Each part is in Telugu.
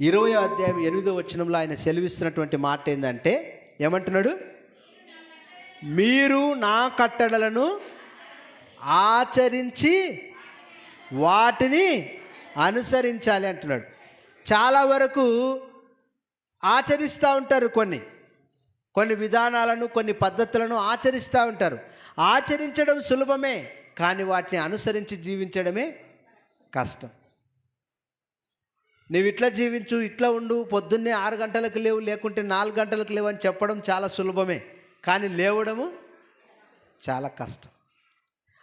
ఇరవై అధ్యాయం ఎనిమిదో వచనంలో ఆయన సెలవిస్తున్నటువంటి మాట ఏంటంటే ఏమంటున్నాడు? మీరు నా కట్టడలను ఆచరించి వాటిని అనుసరించాలి అంటున్నాడు. చాలా వరకు ఆచరిస్తూ ఉంటారు కొన్ని. కొన్ని విధానాలను కొన్ని పద్ధతులను ఆచరిస్తూ ఉంటారు. ఆచరించడం సులభమే కానీ వాటిని అనుసరించి జీవించడమే కష్టం. నువ్వు ఇట్లా జీవించు ఇట్లా ఉండు పొద్దున్నే ఆరు గంటలకు లేవు లేకుంటే నాలుగు గంటలకు లేవు అని చెప్పడం చాలా సులభమే. కానీ లేవడము చాలా కష్టం.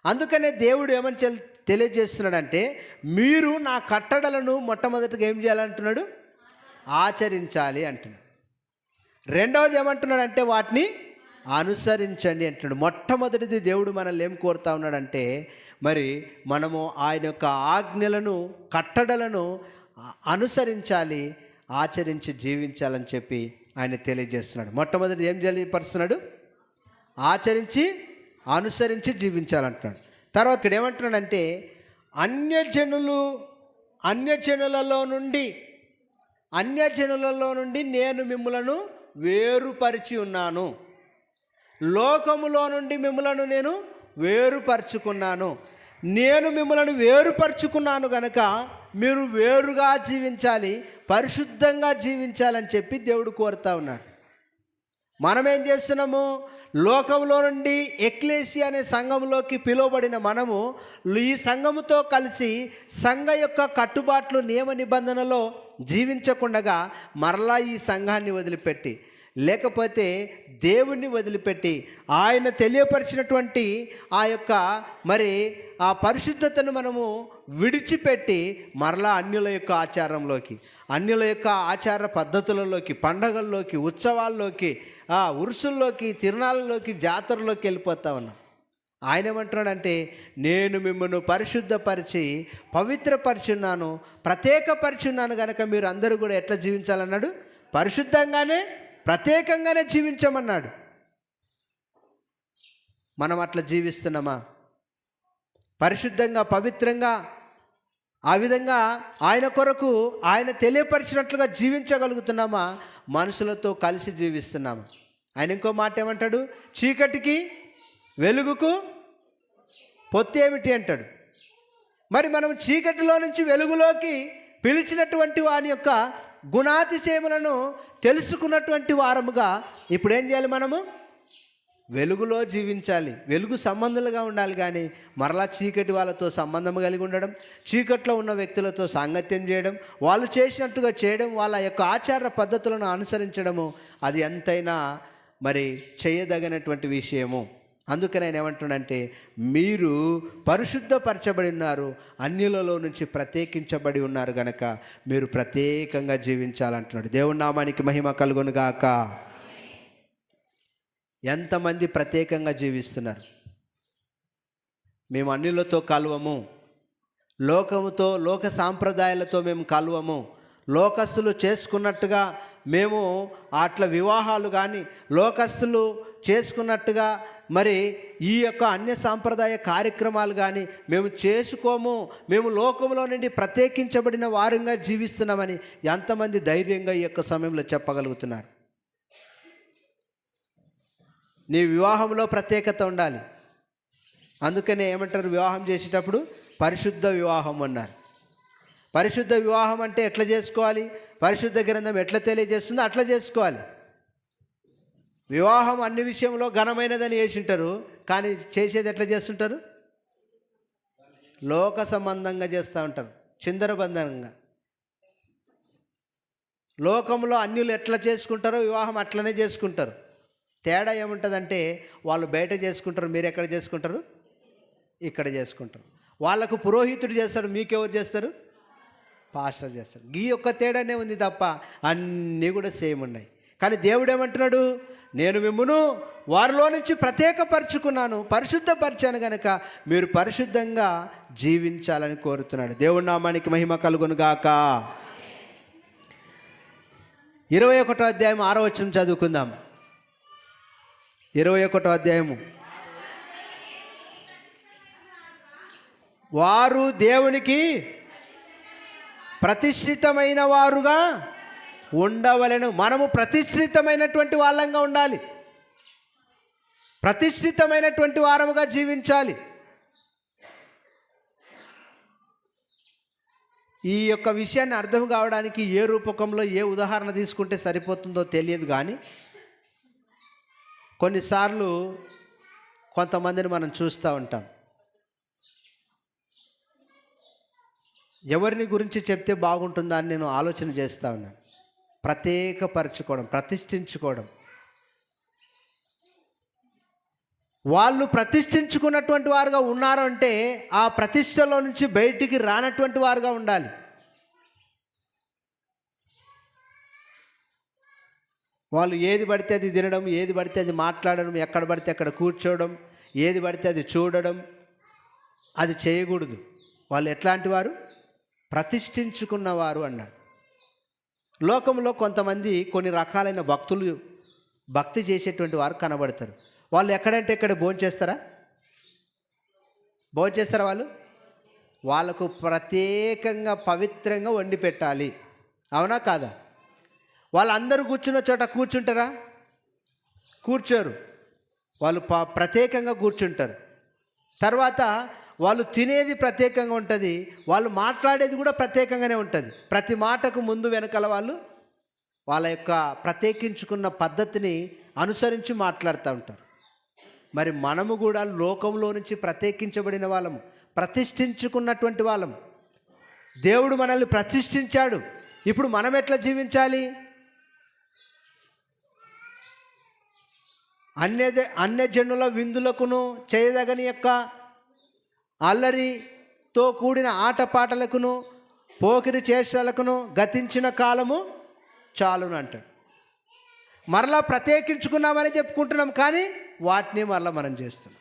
అందుకనే దేవుడు ఏమని చె తెలియజేస్తున్నాడంటే మీరు నా కట్టడలను మొట్టమొదటిగా ఏం చేయాలంటున్నాడు? ఆచరించాలి అంటున్నాడు. రెండవది ఏమంటున్నాడంటే వాటిని అనుసరించండి అంటున్నాడు. మొట్టమొదటిది దేవుడు మనల్ని ఏం కోరుతా ఉన్నాడంటే మరి మనము ఆయన యొక్క ఆజ్ఞలను కట్టడలను అనుసరించాలి ఆచరించి జీవించాలని చెప్పి ఆయన తెలియజేస్తున్నాడు. మొట్టమొదటి ఏం తెలియపరుస్తున్నాడు? ఆచరించి అనుసరించి జీవించాలంటున్నాడు. తర్వాత ఇక్కడ ఏమంటున్నాడంటే అన్యజనులు అన్యజనులలో నుండి అన్యజనులలో నుండి నేను మిమ్మలను వేరుపరిచి ఉన్నాను. లోకములో నుండి మిమ్మలను నేను వేరుపరుచుకున్నాను. నేను మిమ్మలను వేరుపరుచుకున్నాను కనుక మీరు వేరుగా జీవించాలి పరిశుద్ధంగా జీవించాలని చెప్పి దేవుడు కోరుతా ఉన్నాడు. మనం ఏం చేస్తున్నాము? లోకంలో నుండి ఎక్లేసి అనే సంఘంలోకి పిలువబడిన మనము ఈ సంఘముతో కలిసి సంఘ యొక్క కట్టుబాట్లు నియమ నిబంధనలో జీవించకుండగా మరలా ఈ సంఘాన్ని వదిలిపెట్టి లేకపోతే దేవుణ్ణి వదిలిపెట్టి ఆయన తెలియపరిచినటువంటి ఆ యొక్క మరి ఆ పరిశుద్ధతను మనము విడిచిపెట్టి మరలా అన్యుల యొక్క ఆచారంలోకి అన్యుల యొక్క ఆచార పద్ధతులలోకి పండగల్లోకి ఉత్సవాల్లోకి ఆ ఉరుసుల్లోకి తిరునాళ్ళలోకి జాతరలోకి వెళ్ళిపోతా ఉన్నాం. ఆయన ఏమంటున్నాడంటే నేను మిమ్మల్ని పరిశుద్ధపరిచి పవిత్రపరిచున్నాను ప్రత్యేకపరిచున్నాను కనుక మీరు అందరూ కూడా ఎట్లా జీవించాలన్నాడు? పరిశుద్ధంగానే ప్రత్యేకంగానే జీవించమన్నాడు. మనం అట్లా జీవిస్తున్నామా? పరిశుద్ధంగా పవిత్రంగా ఆ విధంగా ఆయన కొరకు ఆయన తెలియపరిచినట్లుగా జీవించగలుగుతున్నామా? మనుషులతో కలిసి జీవిస్తున్నామా? ఆయన ఇంకో మాట ఏమంటాడు? చీకటికి వెలుగుకు పొత్తి ఏమిటి అంటాడు. మరి మనం చీకటిలో నుంచి వెలుగులోకి పిలిచినటువంటి వాని యొక్క గుణాతిశయములను తెలుసుకున్నటువంటి వారముగా ఇప్పుడు ఏం చేయాలి మనము? వెలుగులో జీవించాలి. వెలుగు సంబంధాలుగా ఉండాలి కానీ మరలా చీకటి వాళ్ళతో సంబంధం కలిగి ఉండడం చీకట్లో ఉన్న వ్యక్తులతో సాంగత్యం చేయడం వాళ్ళు చేసినట్టుగా చేయడం వాళ్ళ యొక్క ఆచార పద్ధతులను అనుసరించడము అది ఎంతైనా మరి చేయదగినటువంటి విషయము. అందుకని ఆయన ఏమంటున్నాడంటే మీరు పరిశుద్ధపరచబడి ఉన్నారు అన్యులలో నుంచి ప్రత్యేకించబడి ఉన్నారు గనక మీరు ప్రత్యేకంగా జీవించాలంటున్నాడు. దేవుడు నామానికి మహిమ కలుగునుగాక. ఎంతమంది ప్రత్యేకంగా జీవిస్తున్నారు? మేము అన్నిలతో కలవము. లోకముతో లోక సాంప్రదాయాలతో మేము కలవము. లోకస్తులు చేసుకున్నట్టుగా మేము అట్లా వివాహాలు కానీ లోకస్తులు చేసుకున్నట్టుగా మరి ఈ యొక్క అన్య సాంప్రదాయ కార్యక్రమాలు కానీ మేము చేసుకోము. మేము లోకంలో నుండి ప్రత్యేకించబడిన వారంగా జీవిస్తున్నామని ఎంతమంది ధైర్యంగా ఈ యొక్క సమయంలో చెప్పగలుగుతున్నారు? నీ వివాహంలో ప్రత్యేకత ఉండాలి. అందుకనే ఏమంటారు? వివాహం చేసేటప్పుడు పరిశుద్ధ వివాహం అన్నారు. పరిశుద్ధ వివాహం అంటే ఎట్లా చేసుకోవాలి? పరిశుద్ధ గ్రంథం ఎట్లా తెలియజేస్తుందో అట్లా చేసుకోవాలి. వివాహం అన్ని విషయంలో ఘనమైనదని చేసింటారు కానీ చేసేది ఎట్లా చేస్తుంటారు? లోక సంబంధంగా చేస్తూ ఉంటారు చిందరబంధనంగా లోకంలో అన్యులు ఎట్లా చేసుకుంటారో వివాహం అట్లనే చేసుకుంటారు. తేడా ఏముంటుందంటే వాళ్ళు బయట చేసుకుంటారు మీరు ఎక్కడ చేసుకుంటారు? ఇక్కడ చేసుకుంటారు. వాళ్ళకు పురోహితుడు చేస్తారు మీకెవరు చేస్తారు? పాస్టర్ చేస్తారు ఈ యొక్క తేడానే ఉంది తప్ప అన్నీ కూడా సేమ్ ఉన్నాయి. కానీ దేవుడు ఏమంటున్నాడు? నేను మిమ్మును వారిలో నుంచి ప్రత్యేకపరుచుకున్నాను పరిశుద్ధపరిచాను గనక మీరు పరిశుద్ధంగా జీవించాలని కోరుతున్నాడు. దేవుడి నామానికి మహిమ కలుగును గాక. ఇరవై ఒకటో అధ్యాయం ఆరో వచ్చిన చదువుకుందాం. ఇరవై ఒకటో అధ్యాయము. వారు దేవునికి ప్రతిష్ఠితమైన వారుగా ఉండవలెను. మనము ప్రతిష్ఠితమైనటువంటి వాళ్ళంగా ఉండాలి. ప్రతిష్ఠితమైనటువంటి వారముగా జీవించాలి. ఈ యొక్క విషయాన్ని అర్థం కావడానికి ఏ రూపకంలో ఏ ఉదాహరణ తీసుకుంటే సరిపోతుందో తెలియదు కానీ కొన్నిసార్లు కొంతమందిని మనం చూస్తూ ఉంటాం. ఎవరిని గురించి చెప్తే బాగుంటుందా అని నేను ఆలోచన చేస్తూ ఉన్నాను. ప్రత్యేకపరచుకోవడం ప్రతిష్ఠించుకోవడం. వాళ్ళు ప్రతిష్ఠించుకున్నటువంటి వారుగా ఉన్నారంటే ఆ ప్రతిష్టలో నుంచి బయటికి రానటువంటి వారుగా ఉండాలి. వాళ్ళు ఏది పడితే అది తినడం ఏది పడితే అది మాట్లాడడం ఎక్కడ పడితే అక్కడ కూర్చోవడం ఏది పడితే అది చూడడం అది చేయకూడదు. వాళ్ళు ఎట్లాంటి వారు? ప్రతిష్ఠించుకున్నవారు అన్నాడు. లోకంలో కొంతమంది కొన్ని రకాలైన భక్తులు భక్తి చేసేటువంటి వారు కనబడతారు. వాళ్ళు ఎక్కడంటే ఎక్కడ భోంచేస్తారా భోంచేస్తారా వాళ్ళు? వాళ్ళకు ప్రత్యేకంగా పవిత్రంగా వండి పెట్టాలి. అవునా కాదా? వాళ్ళందరూ కూర్చున్న చోట కూర్చుంటారా? కూర్చోరు. వాళ్ళు ప ప్రత్యేకంగా కూర్చుంటారు. తర్వాత వాళ్ళు తినేది ప్రత్యేకంగా ఉంటుంది వాళ్ళు మాట్లాడేది కూడా ప్రత్యేకంగానే ఉంటుంది. ప్రతి మాటకు ముందు వెనకాల వాళ్ళు వాళ్ళ యొక్క ప్రత్యేకించుకున్న పద్ధతిని అనుసరించి మాట్లాడుతూ ఉంటారు. మరి మనము కూడా లోకంలో నుంచి ప్రత్యేకించబడిన వాళ్ళము ప్రతిష్ఠించుకున్నటువంటి వాళ్ళము. దేవుడు మనల్ని ప్రతిష్ఠించాడు. ఇప్పుడు మనం ఎట్లా జీవించాలి? అన్య అన్యజనుల విందులకును చేయదగని యొక్క అల్లరితో కూడిన ఆటపాటలకును పోకిరి చేష్టలకును గతించిన కాలము చాలును అంటాడు. మరలా ప్రత్యేకించుకున్నామని చెప్పుకుంటున్నాం కానీ వాటిని మరలా మనం చేస్తున్నాం.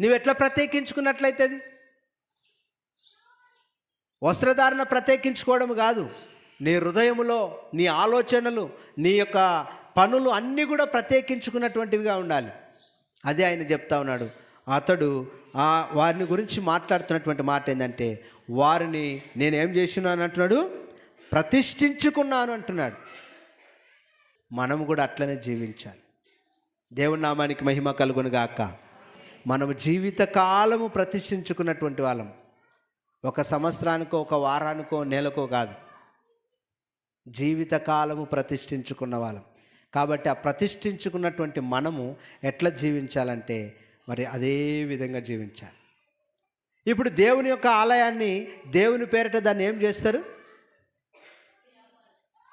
నువ్వు ఎట్లా ప్రత్యేకించుకున్నట్లయితే అది? వస్త్రధారణ ప్రత్యేకించుకోవడం కాదు. నీ హృదయములో నీ ఆలోచనలు నీ యొక్క పనులు అన్నీ కూడా ప్రత్యేకించుకున్నటువంటివిగా ఉండాలి. అదే ఆయన చెప్తా ఉన్నాడు. అతడు ఆ వారిని గురించి మాట్లాడుతున్నటువంటి మాట ఏంటంటే వారిని నేను ఏం అంటున్నాడు. ప్రతిష్ఠించుకున్నాను అంటున్నాడు. మనము కూడా అట్లనే జీవించాలి. దేవుని నామానికి మహిమ కలుగునుగాక మనము జీవితకాలము ప్రతిష్ఠించుకున్నటువంటి వాళ్ళం. ఒక సంవత్సరానికో ఒక వారానికో నెలకో కాదు. జీవితకాలము ప్రతిష్ఠించుకున్న వాళ్ళం. కాబట్టి ఆ ప్రతిష్ఠించుకున్నటువంటి మనము ఎట్లా జీవించాలంటే మరి అదే విధంగా జీవించాలి. ఇప్పుడు దేవుని యొక్క ఆలయాన్ని దేవుని పేరిట దాన్ని ఏం చేస్తారు?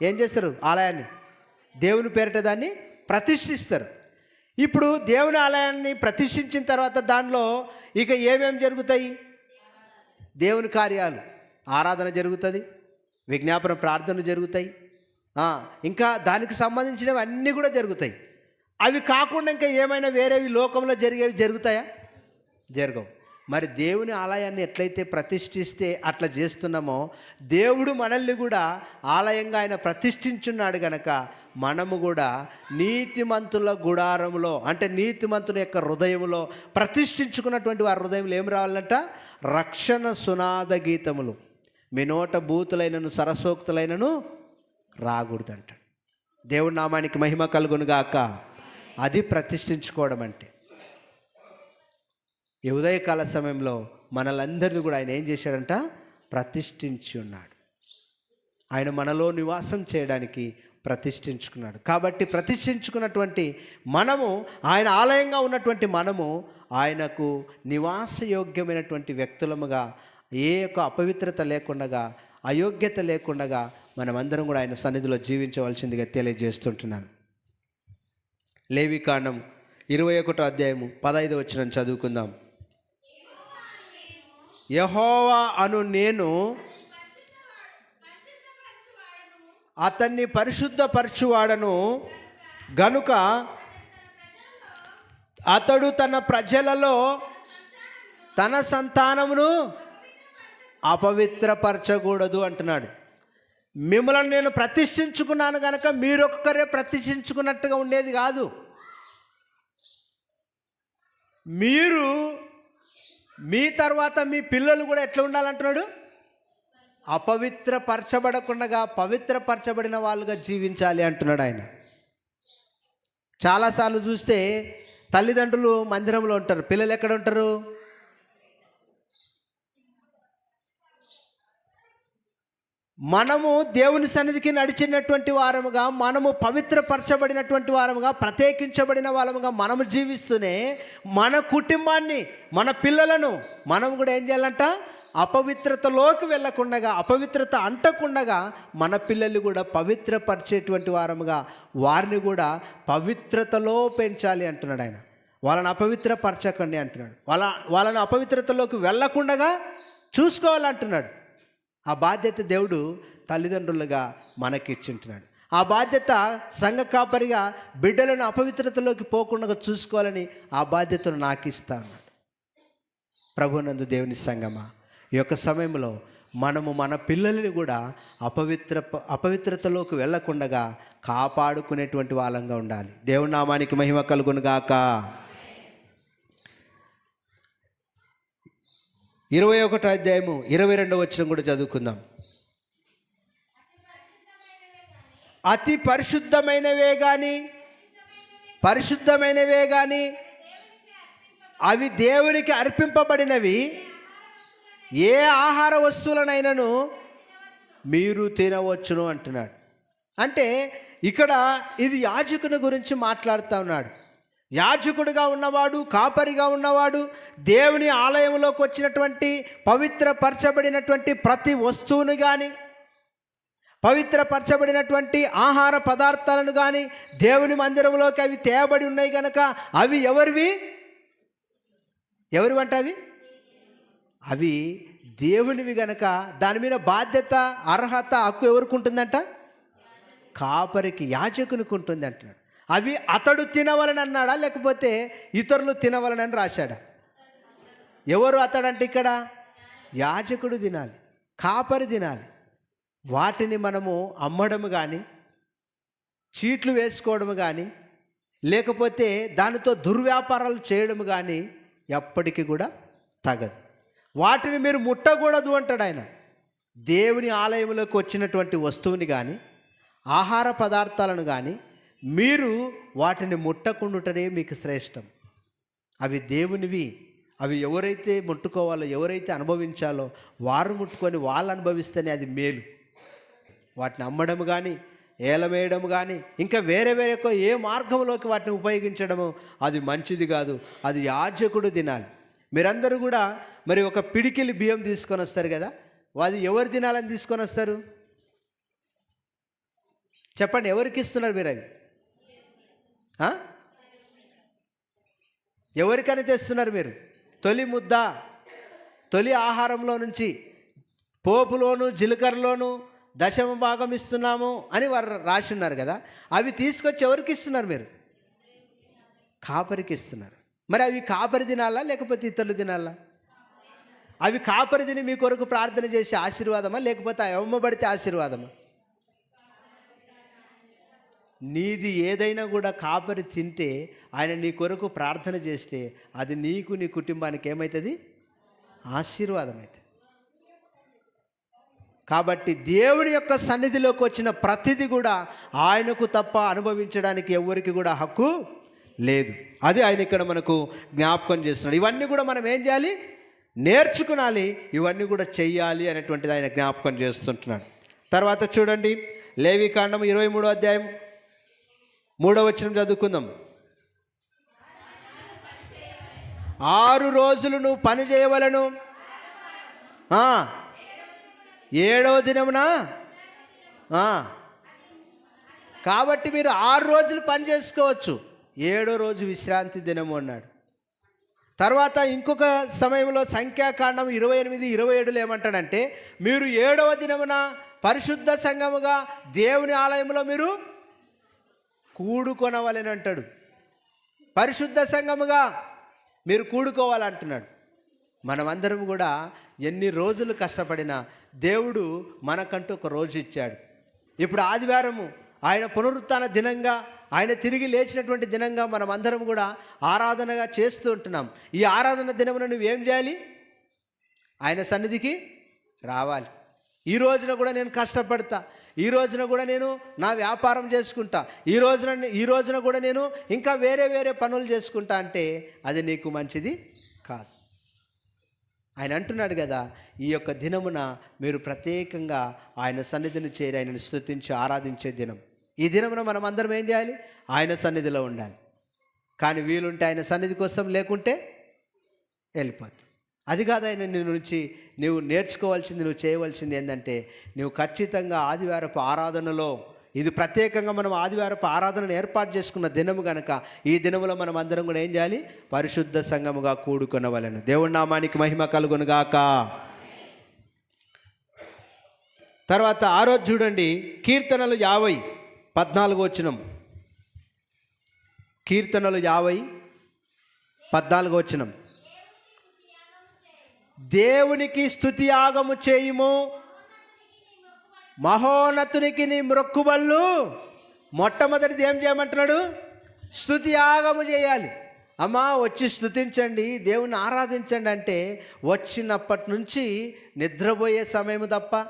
ఏం చేస్తారు ఆలయాన్ని? దేవుని పేరిట దాన్ని ప్రతిష్ఠిస్తారు. ఇప్పుడు దేవుని ఆలయాన్ని ప్రతిష్ఠించిన తర్వాత దానిలో ఇక ఏమేమి జరుగుతాయి? దేవుని కార్యాలు. ఆరాధన జరుగుతుంది విజ్ఞాపన ప్రార్థనలు జరుగుతాయి. ఇంకా దానికి సంబంధించినవి అన్నీ కూడా జరుగుతాయి. అవి కాకుండా ఇంకా ఏమైనా వేరేవి లోకంలో జరిగేవి జరుగుతాయా? జరగవు. మరి దేవుని ఆలయాన్ని ఎట్లయితే ప్రతిష్ఠిస్తే అట్లా చేస్తున్నామో దేవుడు మనల్ని కూడా ఆలయంగా ఆయన ప్రతిష్ఠించున్నాడు గనక మనము కూడా నీతిమంతుల గుడారములో అంటే నీతిమంతుల యొక్క హృదయములో ప్రతిష్ఠించుకున్నటువంటి వారి హృదయంలో ఏం రావాలంట? రక్షణ సునాద గీతములు. మీ నోట బూతులైనను సరసోక్తులైనను రాకూడదంటాడు. దేవుడి నామానికి మహిమ కలుగునుగాక. అది ప్రతిష్ఠించుకోవడం అంటే. ఉదయకాల సమయంలో మనలందరినీ కూడా ఆయన ఏం చేశాడంట? ప్రతిష్ఠించి ఉన్నాడు. ఆయన మనలో నివాసం చేయడానికి ప్రతిష్ఠించుకున్నాడు. కాబట్టి ప్రతిష్ఠించుకున్నటువంటి మనము ఆయన ఆలయంగా ఉన్నటువంటి మనము ఆయనకు నివాసయోగ్యమైనటువంటి వ్యక్తులముగా ఏ యొక్క అపవిత్రత లేకుండా అయోగ్యత లేకుండా మనమందరం కూడా ఆయన సన్నిధిలో జీవించవలసిందిగా తెలియజేస్తుంటున్నాను. లేవికాండం ఇరవై ఒకటో అధ్యాయము పదహైదు వచ్చిన చదువుకుందాం. యహోవా అను నేను అతన్ని పరిశుద్ధపరచువాడను. గనుక అతడు తన ప్రజలలో తన సంతానమును అపవిత్రపరచకూడదు అంటున్నాడు. మిమ్మల్ని నేను ప్రతిష్ఠించుకున్నాను కనుక మీరొక్కరే ప్రతిష్ఠించుకున్నట్టుగా ఉండేది కాదు. మీరు మీ తర్వాత మీ పిల్లలు కూడా ఎట్లా ఉండాలంటున్నాడు? అపవిత్రపరచబడకుండా పవిత్రపరచబడిన వాళ్ళుగా జీవించాలి అంటున్నాడు ఆయన. చాలాసార్లు చూస్తే తల్లిదండ్రులు మందిరంలో ఉంటారు. పిల్లలు ఎక్కడ ఉంటారు? మనము దేవుని సన్నిధికి నడిచినటువంటి వారముగా మనము పవిత్రపరచబడినటువంటి వారముగా ప్రత్యేకించబడిన వారముగా మనము జీవిస్తూనే మన కుటుంబాన్ని మన పిల్లలను మనం కూడా ఏం చేయాలంట? అపవిత్రతలోకి వెళ్ళకుండగా అపవిత్రత అంటకుండగా మన పిల్లలు కూడా పవిత్రపరిచేటువంటి వారముగా వారిని కూడా పవిత్రతలో పెంచాలి అంటున్నాడు ఆయన. వాళ్ళని అపవిత్రపరచకండి అంటున్నాడు. వాళ్ళ వాళ్ళని అపవిత్రతలోకి వెళ్ళకుండగా చూసుకోవాలంటున్నాడు. ఆ బాధ్యత దేవుడు తల్లిదండ్రులుగా మనకిచ్చుంటున్నాడు. ఆ బాధ్యత సంఘ కాపరిగా బిడ్డలను అపవిత్రతలోకి పోకుండా చూసుకోవాలని ఆ బాధ్యతను నాకు ఇస్తాను ప్రభునందు దేవుని సంగమా ఈ యొక్క సమయంలో మనము మన పిల్లల్ని కూడా అపవిత్ర అపవిత్రతలోకి వెళ్ళకుండగా కాపాడుకునేటువంటి వాళ్ళంగా ఉండాలి. దేవునామానికి మహిమ కలుగునుగాక. ఇరవై ఒకటో అధ్యాయము ఇరవై రెండవ వచ్చిన కూడా చదువుకుందాం. అతి పరిశుద్ధమైనవే కానీ పరిశుద్ధమైనవే కానీ అవి దేవునికి అర్పింపబడినవి ఏ ఆహార వస్తువులనైనాను మీరు తినవచ్చును అంటున్నాడు. అంటే ఇక్కడ ఇది యాజకుని గురించి మాట్లాడుతూ ఉన్నాడు. యాజకుడిగా ఉన్నవాడు కాపరిగా ఉన్నవాడు దేవుని ఆలయంలోకి వచ్చినటువంటి పవిత్రపరచబడినటువంటి ప్రతి వస్తువును కానీ పవిత్రపరచబడినటువంటి ఆహార పదార్థాలను కానీ దేవుని మందిరంలోకి అవి తేబడి ఉన్నాయి కనుక అవి ఎవరివి? ఎవరివంట అవి? అవి దేవునివి గనక. దాని మీద బాధ్యత అర్హత హక్కు ఎవరికి ఉంటుందంట? కాపరికి యాజకునికి ఉంటుంది అంటున్నాడు అవి అతడు తినవలని అన్నాడా లేకపోతే ఇతరులు తినవలనని రాశాడా? ఎవరు అతడంటే ఇక్కడ? యాజకుడు తినాలి కాపరి తినాలి. వాటిని మనము అమ్మడం కానీ చీట్లు వేసుకోవడము కానీ లేకపోతే దానితో దుర్వ్యాపారాలు చేయడం కానీ ఎప్పటికీ కూడా తగదు. వాటిని మీరు ముట్టకూడదు అంటాడు ఆయన. దేవుని ఆలయంలోకి వచ్చినటువంటి వస్తువుని కానీ ఆహార పదార్థాలను కానీ మీరు వాటిని ముట్టకుండుటనే మీకు శ్రేష్టం. అవి దేవునివి అవి ఎవరైతే ముట్టుకోవాలో ఎవరైతే అనుభవించాలో వారు ముట్టుకొని వాళ్ళు అనుభవిస్తేనే అది మేలు. వాటిని అమ్మడం కానీ ఏలవేయడం కానీ ఇంకా వేరే వేరే ఏ మార్గంలోకి వాటిని ఉపయోగించడము అది మంచిది కాదు అది యాజకుడు తినాలి. మీరందరూ కూడా మరి ఒక పిడికిలి బియ్యం తీసుకొని వస్తారు కదా అది ఎవరు తినాలని తీసుకొని వస్తారు? చెప్పండి ఎవరికి ఇస్తున్నారు మీరు అవి ఎవరికని తెస్తున్నారు మీరు? తొలి ముద్ద తొలి ఆహారంలో నుంచి పోపులోను జీలకర్రలోను దశమ భాగం ఇస్తున్నాము అని వారు రాసి ఉన్నారు కదా. అవి తీసుకొచ్చి ఎవరికి ఇస్తున్నారు మీరు? కాపరికి ఇస్తున్నారు. మరి అవి కాపరి తినాలా లేకపోతే ఇతరులు తినాలా? అవి కాపరి తిని మీ కొరకు ప్రార్థన చేసే ఆశీర్వాదమా లేకపోతే అవి అమ్మబడితే ఆశీర్వాదమా? నీది ఏదైనా కూడా కాపరి తింటే ఆయన నీ కొరకు ప్రార్థన చేస్తే అది నీకు నీ కుటుంబానికి ఏమవుతుంది ఆశీర్వాదం అవుతుంది కాబట్టి దేవుని యొక్క సన్నిధిలోకి వచ్చిన ప్రతిది కూడా ఆయనకు తప్ప అనుభవించడానికి ఎవరికి కూడా హక్కు లేదు. అది ఆయన ఇక్కడ మనకు జ్ఞాపకం చేస్తున్నాడు. ఇవన్నీ కూడా మనం ఏం చేయాలి? నేర్చుకునాలి. ఇవన్నీ కూడా చెయ్యాలి అనేటువంటిది ఆయన జ్ఞాపకం చేస్తుంటున్నాడు. తర్వాత చూడండి లేవికాండం ఇరవై మూడో అధ్యాయం మూడో వచనం చదువుకుందాం. ఆరు రోజులు నువ్వు పని చేయవలను. ఏడవ దినమున? కాబట్టి మీరు ఆరు రోజులు పని చేసుకోవచ్చు. ఏడో రోజు విశ్రాంతి దినము అన్నాడు. తర్వాత ఇంకొక సమయంలో సంఖ్యాకాండం ఇరవై ఎనిమిది ఇరవై ఏడులో ఏమంటాడంటే మీరు ఏడవ దినమున పరిశుద్ధ సంఘముగా దేవుని ఆలయంలో మీరు కూడుకొనవలని అంటాడు పరిశుద్ధ సంఘముగా మీరు కూడుకోవాలంటున్నాడు. మనమందరం కూడా ఎన్ని రోజులు కష్టపడినా దేవుడు మనకంటూ ఒక రోజు ఇచ్చాడు. ఇప్పుడు ఆదివారము ఆయన పునరుత్న దినంగా ఆయన తిరిగి లేచినటువంటి దినంగా మనం అందరం కూడా ఆరాధనగా చేస్తూ ఉంటున్నాం. ఈ ఆరాధన దినమున నువ్వేం చేయాలి? ఆయన సన్నిధికి రావాలి. ఈ రోజున కూడా నేను కష్టపడతా. ఈ రోజున కూడా నేను నా వ్యాపారం చేసుకుంటా. ఈ రోజున ఈ రోజున కూడా నేను ఇంకా వేరే వేరే పనులు చేసుకుంటా అంటే అది నీకు మంచిది కాదు. ఆయన అంటున్నాడు కదా ఈ యొక్క దినమున మీరు ప్రత్యేకంగా ఆయన సన్నిధిని చేరి ఆయనను స్తుతించి ఆరాధించే దినం. ఈ దినమున మనం అందరం ఏం చేయాలి? ఆయన సన్నిధిలో ఉండాలి. కానీ వీలుంటే ఆయన సన్నిధి కోసం లేకుంటే వెళ్ళిపోతుంది అది కాదు ఆయన నుంచి నువ్వు నేర్చుకోవాల్సింది నువ్వు చేయవలసింది ఏంటంటే నువ్వు ఖచ్చితంగా ఆదివారపు ఆరాధనలో ఇది ప్రత్యేకంగా మనం ఆదివారపు ఆరాధనను ఏర్పాటు చేసుకున్న దినము గనక ఈ దినములో మనం అందరం కూడా ఏం చేయాలి? పరిశుద్ధ సంఘముగా కూడుకునవలను. దేవుడి నామానికి మహిమ కలుగునుగాక. తర్వాత ఆ రోజు చూడండి కీర్తనలు యాభై పద్నాలుగు వచ్చినం కీర్తనలు యాభై పద్నాలుగు వచ్చినం దేవునికి స్థుతి యాగము చేయుము. మహోన్నతునికి నీ మొక్కుబళ్ళు. మొట్టమొదటిది ఏం చేయమంటున్నాడు? స్థుతి యాగము చేయాలి. అమ్మా వచ్చి స్థుతించండి దేవుని ఆరాధించండి అంటే వచ్చినప్పటి నుంచి నిద్రపోయే సమయం తప్ప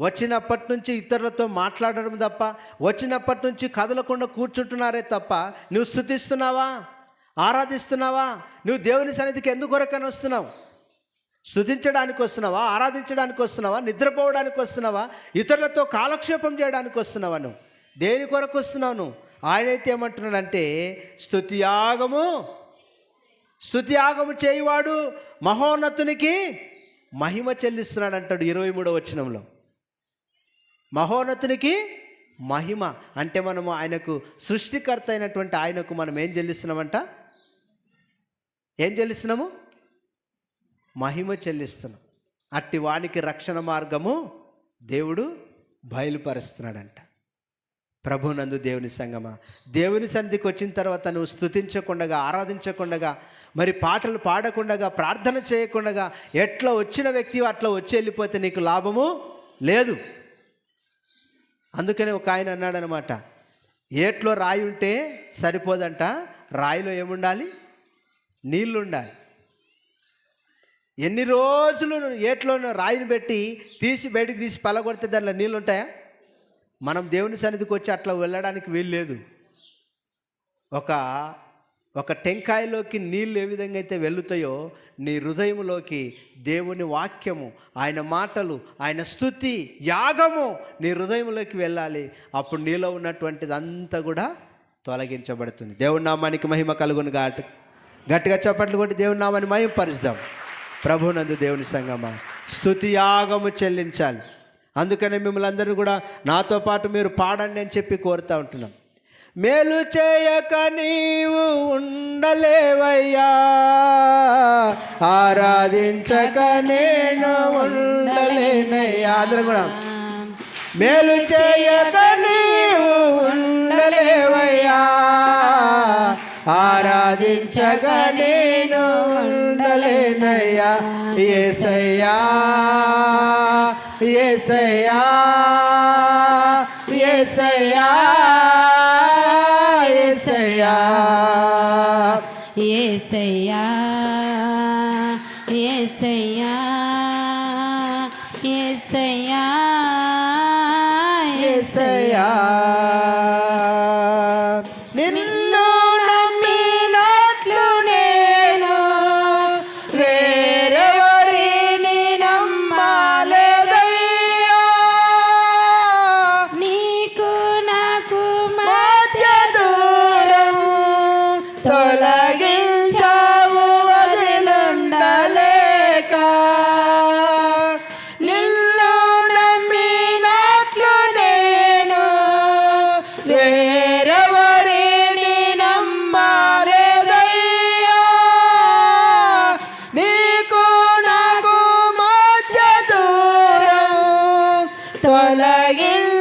వచ్చినప్పటి నుంచి ఇతరులతో మాట్లాడడం తప్ప వచ్చినప్పటి నుంచి కదలకుండా కూర్చుంటున్నారే తప్ప నువ్వు స్థుతిస్తున్నావా? ఆరాధిస్తున్నావా? నువ్వు దేవుని సన్నిధికి ఎందుకు కొరకని వస్తున్నావు? స్థుతించడానికి వస్తున్నావా? ఆరాధించడానికి వస్తున్నావా? నిద్రపోవడానికి వస్తున్నావా? ఇతరులతో కాలక్షేపం చేయడానికి వస్తున్నావా నువ్వు? దేని కొరకు వస్తున్నావు నువ్వు? ఆయనైతే ఏమంటున్నాడంటే స్థుతియాగము స్థుతియాగము చేయువాడు మహోన్నతునికి మహిమ చెల్లిస్తున్నాడు అంటాడు ఇరవై మూడో వచనంలో. మహోన్నతునికి మహిమ. అంటే మనము ఆయనకు సృష్టికర్త అయినటువంటి ఆయనకు మనం ఏం చెల్లిస్తున్నామంట? ఏం చెల్లిస్తున్నాము? మహిమ చెల్లిస్తున్నాం. అట్టి వానికి రక్షణ మార్గము దేవుడు బయలుపరుస్తున్నాడంట. ప్రభునందు దేవుని సంగమా. దేవుని సన్నిధికి వచ్చిన తర్వాత నువ్వు స్థుతించకుండా ఆరాధించకుండా మరి పాటలు పాడకుండా ప్రార్థన చేయకుండా ఎట్లా వచ్చిన వ్యక్తి అట్లా వచ్చి వెళ్ళిపోతే నీకు లాభము లేదు. అందుకనే ఒక ఆయన అన్నాడనమాట ఏట్లో రాయి ఉంటే సరిపోదంట రాయిలో ఏముండాలి? నీళ్ళు ఉండాలి ఎన్ని రోజులు ఏట్లో రాయిని పెట్టి తీసి బయటికి తీసి పలగొడితే దానిలో నీళ్ళు ఉంటాయా? మనం దేవుని సన్నిధికి వచ్చి అట్లా వెళ్ళడానికి వీలు లేదు. ఒక ఒక టెంకాయలోకి నీళ్ళు ఏ విధంగా అయితే వెళుతాయో నీ హృదయంలోకి దేవుని వాక్యము ఆయన మాటలు ఆయన స్థుతి యాగము నీ హృదయంలోకి వెళ్ళాలి. అప్పుడు నీలో ఉన్నటువంటిది అంతా కూడా తొలగించబడుతుంది. దేవుని నామానికి మహిమ కలుగును గాటు గట్టిగా చప్పట్లు కొట్టి దేవుని నామాన్ని మహిమ పరుస్తాం ప్రభునందు దేవుని సంగమా స్థుతి యాగము చెల్లించాలి. అందుకనే మిమ్మల్ని అందరూ కూడా నాతో పాటు మీరు పాడండి అని చెప్పి కోరుతూ ఉంటున్నాం. మేలు చేయక నీవు ఉండలేవయ్యా. ఆరాధించక నేను ఉండలేనయ్యా. అందరం కూడా. మేలు చేయక నీవు ఉండలేవయ్యా. ఆరాధించక నేను ఉండలేనయ్యా ఏసయ్యా. ఏసయ్యా. ఏసయ్యా. ఏసయ్యా. ఏసయ్యా. ఏసయ్యా. ఏసయ్యా. ఏసయ్యా. தொலகில்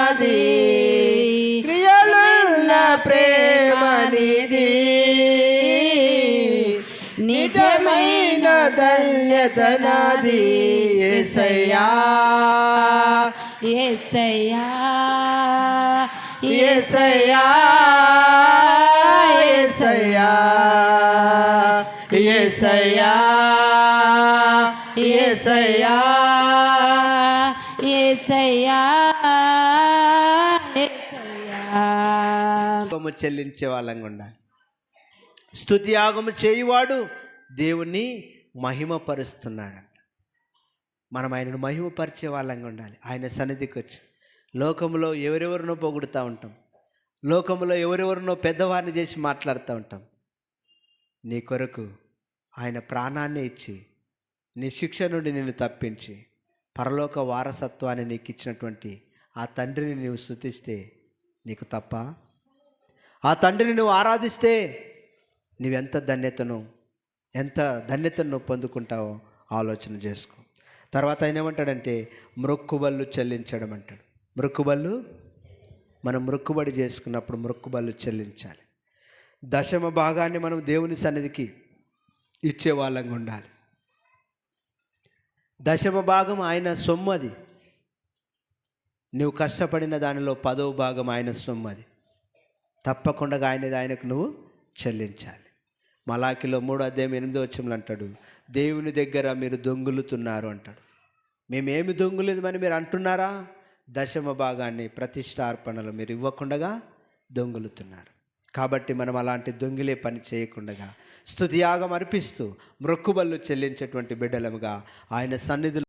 నాది క్రియలున్న ప్రేమ నీది నిజమైన ధన్యత నాది యేసయ్యా ఏసయ్యా. యేసయ్యా యేసయ్యా యాగము చెల్లించే వాళ్ళంగా ఉండాలి. స్థుతి యాగము చేయువాడు దేవుణ్ణి మహిమపరుస్తున్నాడు మనం ఆయనను మహిమపరిచే వాళ్ళంగా ఉండాలి. ఆయన సన్నిధికి వచ్చి లోకంలో ఎవరెవరినో పొగుడుతూ ఉంటాం. లోకంలో ఎవరెవరినో పెద్దవారిని చేసి మాట్లాడుతూ ఉంటాం. నీ కొరకు ఆయన ప్రాణాన్ని ఇచ్చి నీ శిక్ష నుండి నిన్ను తప్పించి పరలోక వారసత్వాన్ని నీకు ఇచ్చినటువంటి ఆ తండ్రిని నీవు స్థుతిస్తే నీకు తప్ప ఆ తండ్రిని నువ్వు ఆరాధిస్తే నువ్వెంత ధన్యతను ఎంత ధన్యతను నువ్వు పొందుకుంటావో ఆలోచన చేసుకో. తర్వాత ఆయన ఏమంటాడంటే మృక్కుబళ్ళు చెల్లించడం అంటాడు. మృక్కుబళ్ళు? మనం మృక్కుబడి చేసుకున్నప్పుడు మృక్కుబళ్ళు చెల్లించాలి. దశమ భాగాన్ని మనం దేవుని సన్నిధికి ఇచ్చే వాళ్ళంగా ఉండాలి. దశమ భాగం ఆయన సొమ్ము అది. నువ్వు కష్టపడిన దానిలో పదవ భాగం ఆయన సొమ్ము అది. తప్పకుండా ఆయనది ఆయనకు నువ్వు చెల్లించాలి. మలాకిలో మూడు అధ్యాయం ఎనిమిదో వచ్చంలో అంటాడు దేవుని దగ్గర మీరు దొంగులుతున్నారు అంటాడు. మేమేమి దొంగులేదని మీరు అంటున్నారా? దశమ భాగాన్ని ప్రతిష్టార్పణలు మీరు ఇవ్వకుండా దొంగులుతున్నారు. కాబట్టి మనం అలాంటి దొంగిలే పని చేయకుండా స్థుతియాగం అర్పిస్తూ మృక్కుబళ్ళు చెల్లించేటువంటి బిడ్డలముగా ఆయన సన్నిధిలో